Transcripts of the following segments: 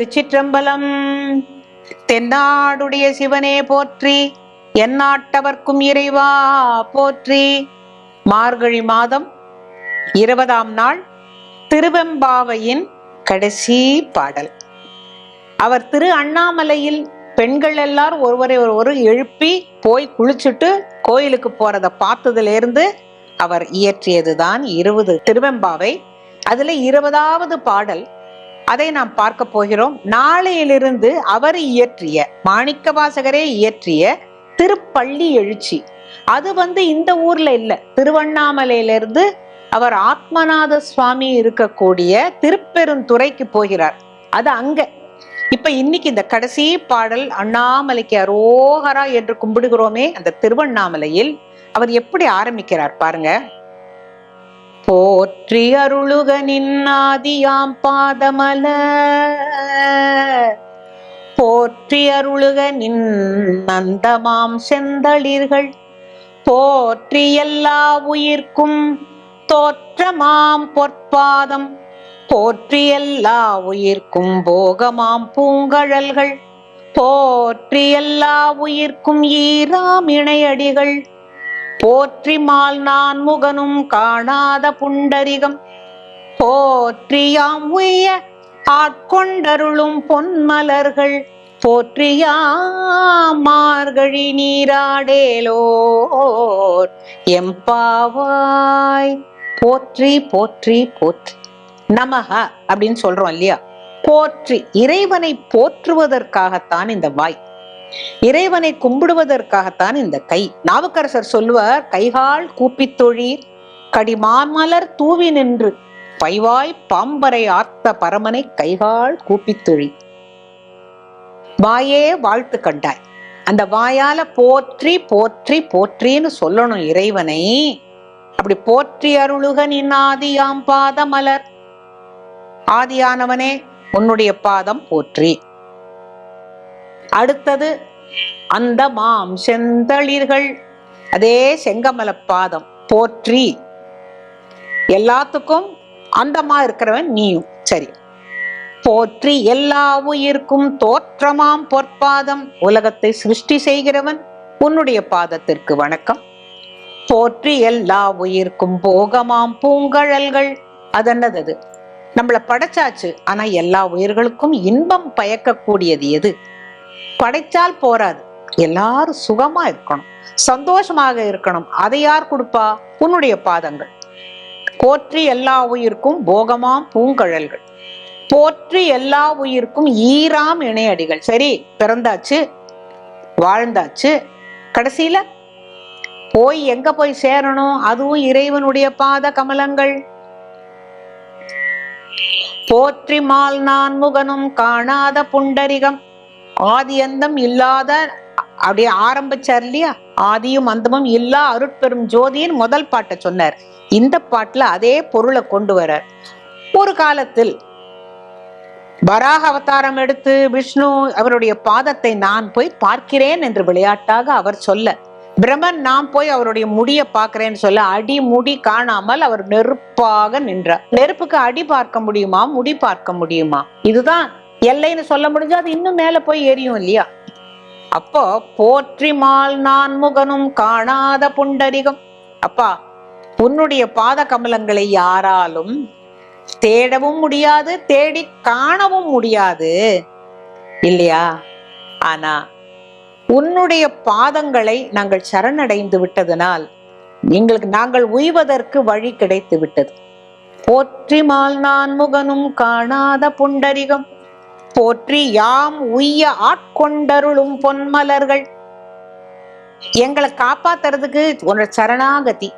திருச்சிற்றம்பலம். தென்னாடுடைய சிவனே போற்றி எந்நாட்டவர்க்கும் இறைவா போற்றி. மார்கழி மாதம் இருபதாம் நாள் திருவெம்பாவையின் கடைசி பாடல். அவர் திரு அண்ணாமலையில் பெண்கள் எல்லாரும் ஒருவரை ஒருவர் எழுப்பி போய் குளிச்சுட்டு கோயிலுக்கு போறத பார்த்ததுலேருந்து அவர் இயற்றியதுதான் இருபது திருவெம்பாவை. அதுல இருபதாவது பாடல் அதை நாம் பார்க்க போகிறோம். நாளையிலிருந்து அவர் இயற்றிய மாணிக்க வாசகரே இயற்றிய திருப்பள்ளி எழுச்சி. அது வந்து இந்த ஊர்ல இல்ல. திருவண்ணாமலையிலிருந்து அவர் ஆத்மநாத சுவாமி இருக்கக்கூடிய திருப்பெருந்துறைக்கு போகிறார். அது அங்க. இப்ப இன்னைக்கு இந்த கடைசி பாடல் அண்ணாமலைக்கு அரோகரா என்று கும்பிடுகிறோமே அந்த திருவண்ணாமலையில் அவர் எப்படி ஆரம்பிக்கிறார் பாருங்க. போற்றி அருளுக நின்னாதியாம் பாதமல. போற்றி அருளுக நின் நந்தமாம் செந்தளிர்கள். போற்றி எல்லா உயிர்க்கும் தோற்றமாம் பொற்பாதம். போற்றி எல்லா உயிர்க்கும் போகமாம் பூங்கழல்கள். போற்றி எல்லா உயிர்க்கும் ஈராம் இணையடிகள். போற்றிமால் நான் முகனும் காணாத புண்டரிகம். போற்றியாம் உய்ய ஆட்கொண்டருளும் பொன்மலர்கள். போற்றியா மார்கழி நீராடேலோர். எம்பாவாய் போற்றி போற்றி போற்றி. நமக அப்படின்னு சொல்றோம் இல்லையா? போற்றி. இறைவனை போற்றுவதற்காகத்தான் இந்த வாய். இறைவனை கும்பிடுவதற்காகத்தான் இந்த கை. நாவுக்கரசர் சொல்லுவார் கைகால் கூப்பித் தொழில் கடிமாமலர் தூவி நின்று பைவாய் பாம்பரை ஆர்த்த பரமனை கைகால் கூப்பித் தொழில் வாயே வாழ்த்து கண்டாய். அந்த வாயால போற்றி போற்றி போற்றின்னு சொல்லணும் இறைவனை. அப்படி போற்றி அருளுக நின் ஆதியாம் பாதமலர். ஆதியானவனே உன்னுடைய பாதம் போற்றி. அடுத்தது அந்த மாம் செந்தளிர்கள். அதே செங்கமல பாதம். போற்றி. எல்லாத்துக்கும் அந்தமா இருக்கிறவன் நீயும். சரி. போற்றி எல்லா உயிர்க்கும் தோற்றமாம் பொற்பாதம். உலகத்தை சிருஷ்டி செய்கிறவன் உன்னுடைய பாதத்திற்கு வணக்கம். போற்றி எல்லா உயிர்க்கும் போகமாம் பூங்கழல்கள். அதென்னது அது? நம்மளை படைச்சாச்சு. ஆனா எல்லா உயிர்களுக்கும் இன்பம் பயக்கக்கூடியது எது? படைச்சால் போராது. எல்லாரும் சுகமா இருக்கணும். சந்தோஷமாக இருக்கணும். அதை யார் கொடுப்பா? உன்னுடைய பாதங்கள். போற்றி எல்லா உயிர்க்கும் போகமாம் பூங்கழல்கள். போற்றி எல்லா உயிர்க்கும் ஈராம் இணையடிகள். சரி பிறந்தாச்சு வாழ்ந்தாச்சு. கடைசியில போய் எங்க போய் சேரணும்? அதுவும் இறைவனுடைய பாத கமலங்கள். போற்றி மால் நான் முகனும் காணாத புண்டரிகம். ஆதி அந்தம் இல்லாத அப்படியே ஆரம்பிச்சார் இல்லையா? ஆதியும் அந்தமும் இல்லா அருட்பெரும் ஜோதியின் முதல் பாட்டை சொன்னார். இந்த பாட்டுல அதே பொருளை கொண்டு வரார் ஒரு காலத்தில் வராக அவதாரம் எடுத்து விஷ்ணு அவருடைய பாதத்தை நான் போய் பார்க்கிறேன் என்று விளையாட்டாக அவர் சொல்ல பிரம்மன் நான் போய் அவருடைய முடிய பார்க்கிறேன்னு சொல்ல அடி முடி காணாமல் அவர் நெருப்பாக நின்றார். நெருப்புக்கு அடி பார்க்க முடியுமா? முடி பார்க்க முடியுமா? இதுதான் எல்லைன்னு சொல்ல முடிஞ்சா அது இன்னும் மேல போய் எரியும் இல்லையா? அப்போ போற்றி மால் நான் முகனும் காணாத புண்டரிகம். அப்பா உன்னுடைய பாத கமலங்களை யாராலும் தேடவும் முடியாது தேடி காணவும் முடியாது இல்லையா? ஆனா உன்னுடைய பாதங்களை நாங்கள் சரணடைந்து விட்டதனால் எங்களுக்கு நாங்கள் உய்வதற்கு வழி கிடைத்து விட்டது. போற்றி மால் நான் முகனும் காணாத புண்டரிகம். போற்றி யாம் உய்ய ஆட்கொண்டருளும் பொன்மலர்கள். எங்களை காப்பாத்துறதுக்கு உன்னோட சரணாகதி.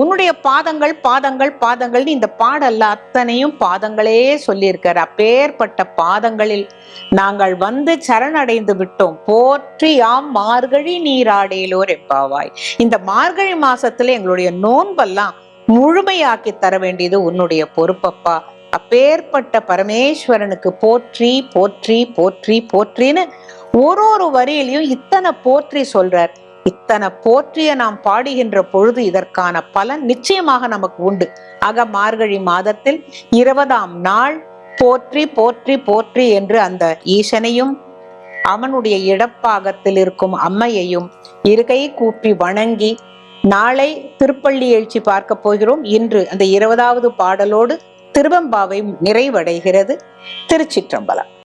உன்னுடைய பாதங்கள் பாதங்கள் பாதங்கள் இந்த பாடல்ல அத்தனையும் பாதங்களே சொல்லியிருக்கார். அப்பேற்பட்ட பாதங்களில் நாங்கள் வந்து சரணடைந்து விட்டோம். போற்றி யாம் மார்கழி நீராடேலோர் எப்பாவாய் இந்த மார்கழி மாசத்துல எங்களுடைய நோன்பெல்லாம் முழுமையாக்கி தர வேண்டியது உன்னுடைய பொறுப்பப்பா. அப்பேற்பட்ட பரமேஸ்வரனுக்கு போற்றி போற்றி போற்றி போற்றின்னு ஒரு ஒரு வரியிலையும் இத்தனை போற்றி சொல்றார். இத்தனை போற்றிய நாம் பாடுகின்ற பொழுது இதற்கான பலன் நிச்சயமாக நமக்கு உண்டு. ஆக மார்கழி மாதத்தில் இருபதாம் நாள் போற்றி போற்றி போற்றி என்று அந்த ஈசனையும் அவனுடைய இடப்பாகத்தில் இருக்கும் அம்மையையும் இருகை கூப்பி வணங்கி நாளை திருப்பள்ளி எழுச்சி பார்க்க போகிறோம். இன்று அந்த இருபதாவது பாடலோடு திருவம்பாவை நிறைவடைகிறது. திருச்சிற்றம்பலம்.